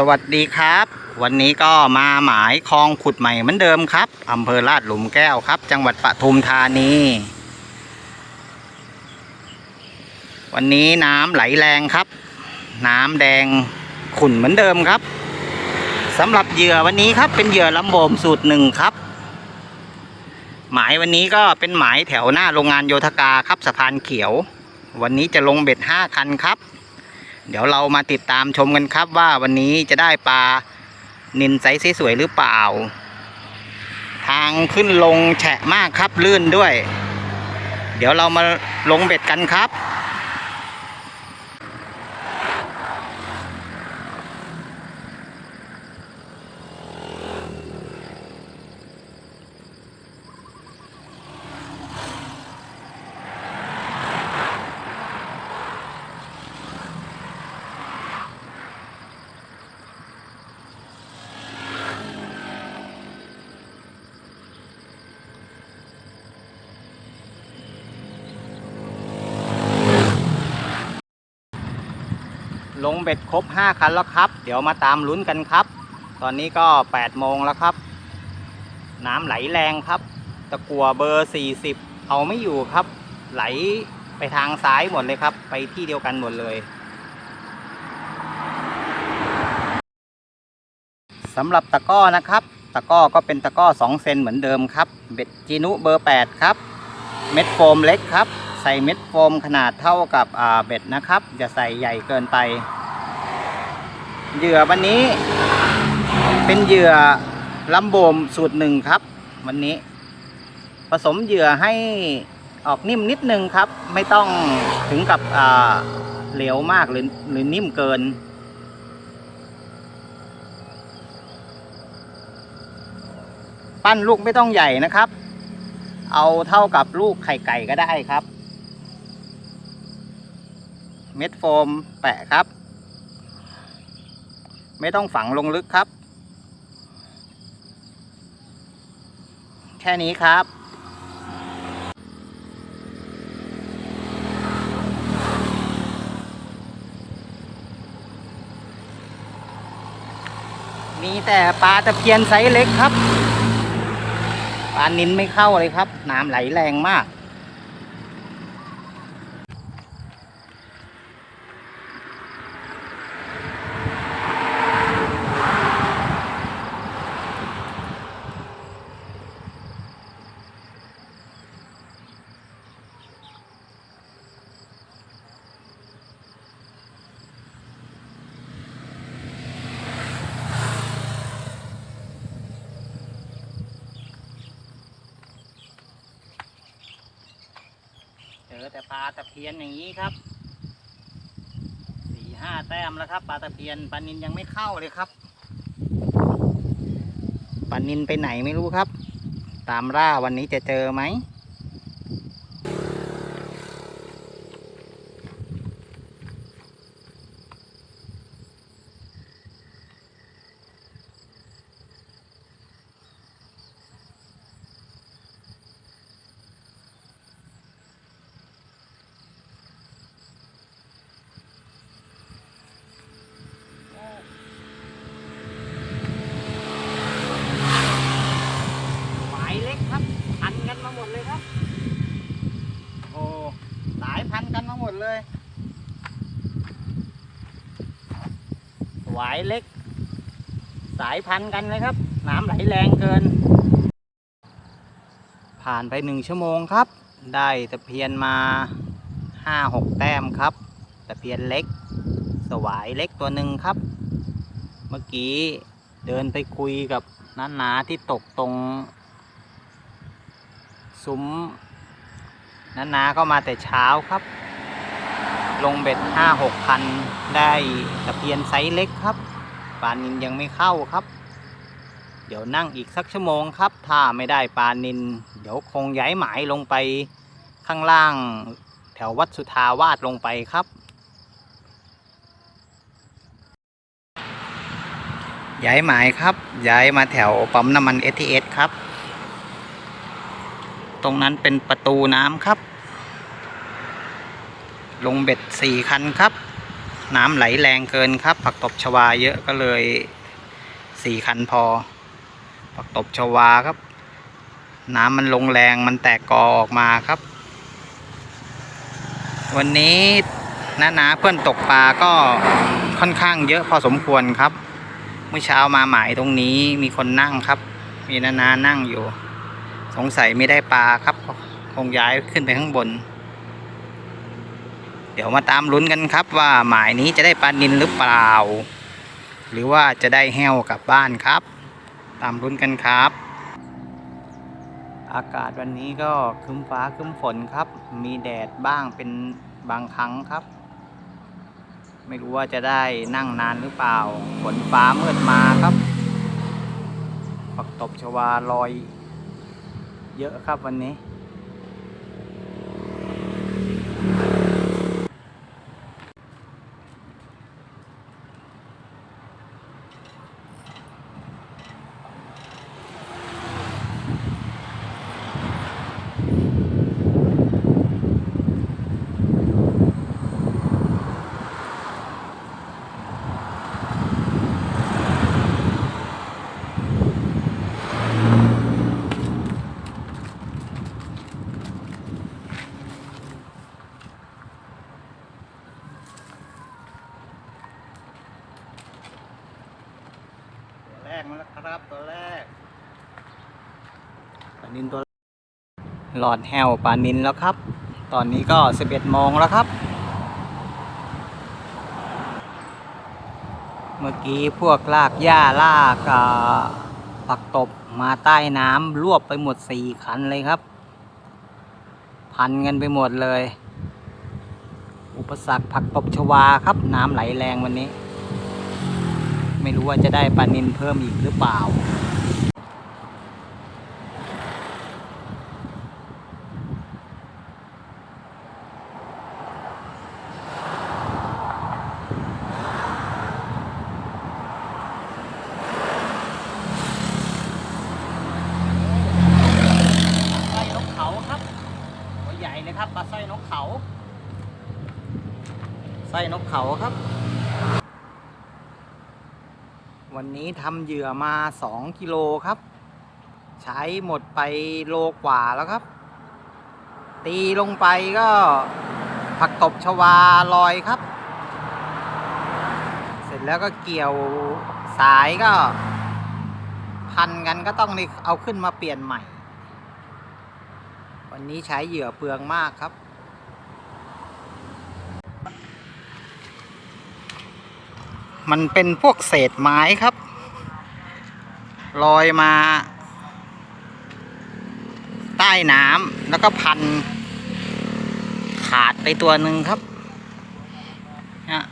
สวัสดีครับ วันนี้ก็มาหมายคลองขุดใหม่เหมือนเดิมครับอำเภอลาดหลุมแก้วครับ จังหวัดปทุมธานี วันนี้น้ำไหลแรงครับ น้ำแดงขุ่นเหมือนเดิมครับสำหรับเหยื่อวันนี้ครับเป็นเหยื่อลำโบมสูตรหนึ่งครับ หมายวันนี้ก็เป็นหมายแถวหน้าโรงงานโยธกาครับสะพานเขียว วันนี้จะลงเบ็ดห้าคันครับ เดี๋ยวเรามาติดตามชมกันครับว่าวันนี้จะได้ปลานินไซส์สวยหรือเปล่า ทางขึ้นลงแฉะมากครับลื่นด้วย เดี๋ยวเรามาลงเบ็ดกันครับ เบ็ดครบ 5 คันแล้วครับ เดี๋ยวมาตามลุ้นกันครับ ตอนนี้ก็8โมงแล้วครับ น้ำไหลแรงครับ ตะกัวเบอร์ 40 เอาไม่อยู่ครับ ไหลไปทางซ้ายหมดเลยครับ ไปที่เดียวกันหมดเลยสำหรับตะก้อนะครับ ตะก้อก็เป็นตะก้อ 2 เซนเหมือนเดิมครับ เบ็ดจีนุเบอร์ 8 ครับ เม็ดโฟมเล็กครับ ใส่เม็ดโฟมขนาดเท่ากับเบ็ดนะครับอย่าใส่ใหญ่เกินไป เหยื่อวันนี้ เป็นเหยื่อลัมโบมสูตรหนึ่งครับ วันนี้ ผสมเหยื่อให้ออกนิ่มนิดนึงครับ ไม่ต้องถึงกับเหลวมากหรือหรือนิ่มเกิน ปั้นลูกไม่ต้องใหญ่นะครับ เอาเท่ากับลูกไข่ไก่ก็ได้ครับ เม็ดโฟมแปะครับ ไม่ต้องฝังลงลึกครับ แค่นี้ครับมีแต่ปลาตะเพียนไซส์เล็กครับ ปลานินไม่เข้าเลยครับ น้ำไหลแรงมาก อแต่ปลาตะเพียนอย่างนี้ครับสี่ห้าแต้มแล้วครับปลาตะเพียนปลานินยังไม่เข้าเลยครับปลานินไปไหนไม่รู้ครับ ตามล่าวันนี้จะเจอไหม หมายเล็กครับ พันกันมาหมดเลยครับ โอ้หลายพันกันมาหมดเลย หวายเล็ก สายพันธุ์กันเลยครับ น้ำไหลแรงเกิน ผ่านไปหนึ่งชั่วโมงครับ ได้ตะเพียนมาห้าหกแต้มครับตะเพียนเล็ก สวายเล็กตัวหนึ่งครับ เมื่อกี้เดินไปคุยกับน้านาที่ตกตรง ซุ้มน้านาก็มาแต่เช้าครับ ลงเบ็ดห้าหกคันได้ตะเพียนไซส์เล็กครับปลานินยังไม่เข้าครับ เดี๋ยวนั่งอีกสักชั่วโมงครับ ถ้าไม่ได้ปลานิน เดี๋ยวคงย้ายหมายลงไปข้างล่าง แถววัดสุทาวาสลงไปครับ ย้ายหมายครับ ย้ายมาแถวปั๊มน้ำมัน STS ครับ ตรงนั้นเป็นประตูน้ำครับ ลงเบ็ดสี่คันครับ น้ำไหลแรงเกินครับ ผักตบชวาเยอะก็เลยสี่คันพอ ผักตบชวาครับ น้ำมันลงแรงมันแตกกอออกมาครับ วันนี้น้านาเพื่อนตกปลาก็ค่อนข้างเยอะพอสมควรครับ เมื่อเช้ามาหมายตรงนี้มีคนนั่งครับ มีนานานั่งอยู่ สงสัยไม่ได้ปลาครับ คงย้ายขึ้นไปข้างบน เดี๋ยวมาตามลุ้นกันครับว่าหมายนี้จะได้ปลานินหรือเปล่า หรือว่าจะได้แห้วกลับบ้านครับ ตามลุ้นกันครับ อากาศวันนี้ก็คึ้มฟ้าคึ้มฝนครับ มีแดดบ้างเป็นบางครั้งครับ ไม่รู้ว่าจะได้นั่งนานหรือเปล่า ฝนฟ้ามืดมาครับปักตบชวาลอย เยอะครับวันนี้ แล้วครับตัวแรกปลานินตัวหลอดแฮวปลานินแล้วครับ ตอนนี้ก็11โมงแล้วครับ เมื่อกี้พวกลากหญ้าลากอ่าปักตบมาใต้น้ำรวบไปหมดสี่คันเลยครับ พันกันไปหมดเลย อุปสรรคผักตบชวาครับน้ำไหลแรงวันนี้ ไม่รู้ว่าจะได้ปลานินเพิ่มอีกหรือเปล่า ปลาสร้อยนกเขาครับตัวใหญ่เลยครับปลาสร้อยนกเขาสร้อยนกเขาครับ วันนี้ทำเหยื่อมาสองกิโลครับ ใช้หมดไปโลกว่าแล้วครับ ตีลงไปก็ผักตบชวาลอยครับ เสร็จแล้วก็เกี่ยวสายก็ พันกันก็ต้องนี่เอาขึ้นมาเปลี่ยนใหม่ วันนี้ใช้เหยื่อเปลืองมากครับ มันเป็นพวกเศษไม้ครับ ลอยมา ใต้น้ำแล้วก็พัน ขาดไปตัวหนึ่งครับนี่ย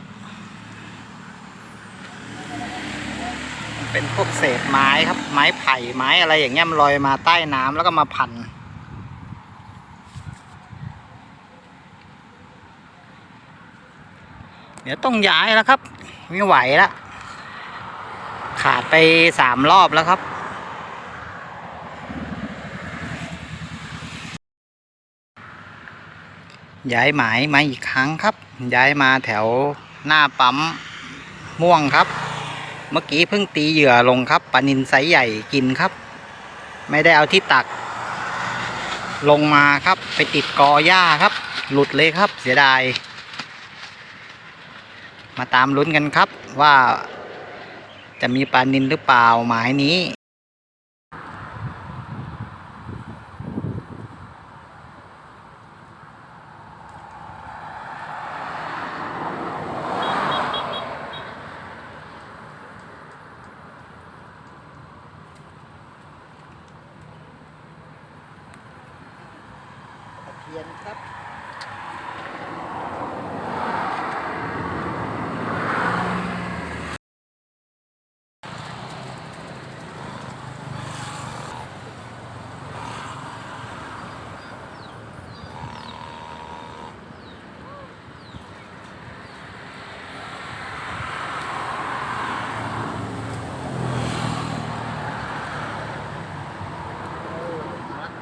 มันเป็นพวกเศษไม้ครับ ไม้ไผ่ไม้อะไรอย่างเงี้ยมันลอยมาใต้น้ำแล้วก็มาพันเดี๋ยวต้องย้ายแล้วครับ ไม่ไหวแล้วขาดไปสามรอบแล้วครับ ย้ายหมายมาอีกครั้งครับ ย้ายมาแถวหน้าปั๊มม่วงครับ เมื่อกี้เพิ่งตีเหยื่อลงครับปลานินไซส์ใหญ่กินครับ ไม่ได้เอาที่ตัก ลงมาครับ ไปติดกอหญ้าครับ หลุดเลยครับเสียดาย มาตามลุ้นกันครับว่าจะมีปลานินหรือเปล่าหมายนี้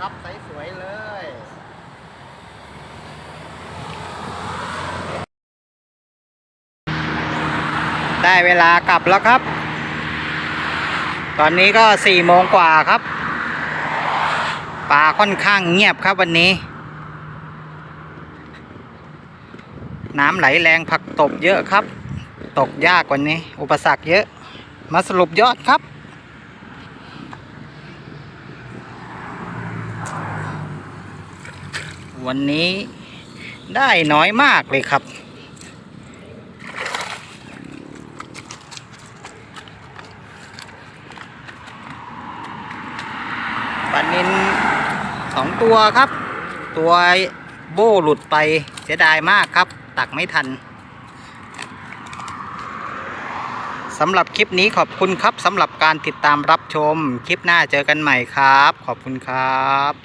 ครับไซส์สวยเลยได้เวลากลับแล้วครับ ตอนนี้ก็สี่โมงกว่าครับปลาค่อนข้างเงียบครับวันนี้ น้ำไหลแรงผักตบเยอะครับ ตกยากกว่านี้ อุปสรรคเยอะ มาสรุปยอดครับ วันนี้ได้น้อยมากเลยครับ ปลานินสองตัวครับ ตัวโบ้หลุดไปเสียดายมากครับ ตักไม่ทันสำหรับคลิปนี้ขอบคุณครับสำหรับการติดตามรับชม คลิปหน้าเจอกันใหม่ครับ ขอบคุณครับ